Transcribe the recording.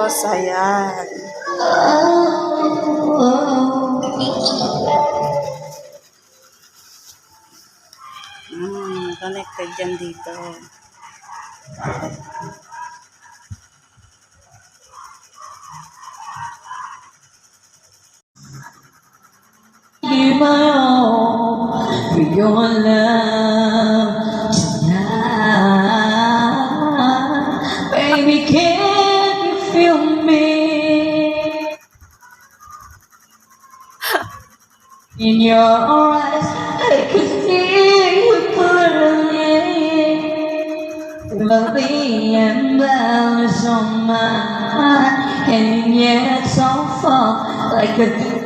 Yan. Mm, connected yan dito. Give my all for your love tonight. Baby, can feel me? In your eyes, I can see you clearly. But the embarrass on my and yet so far, like a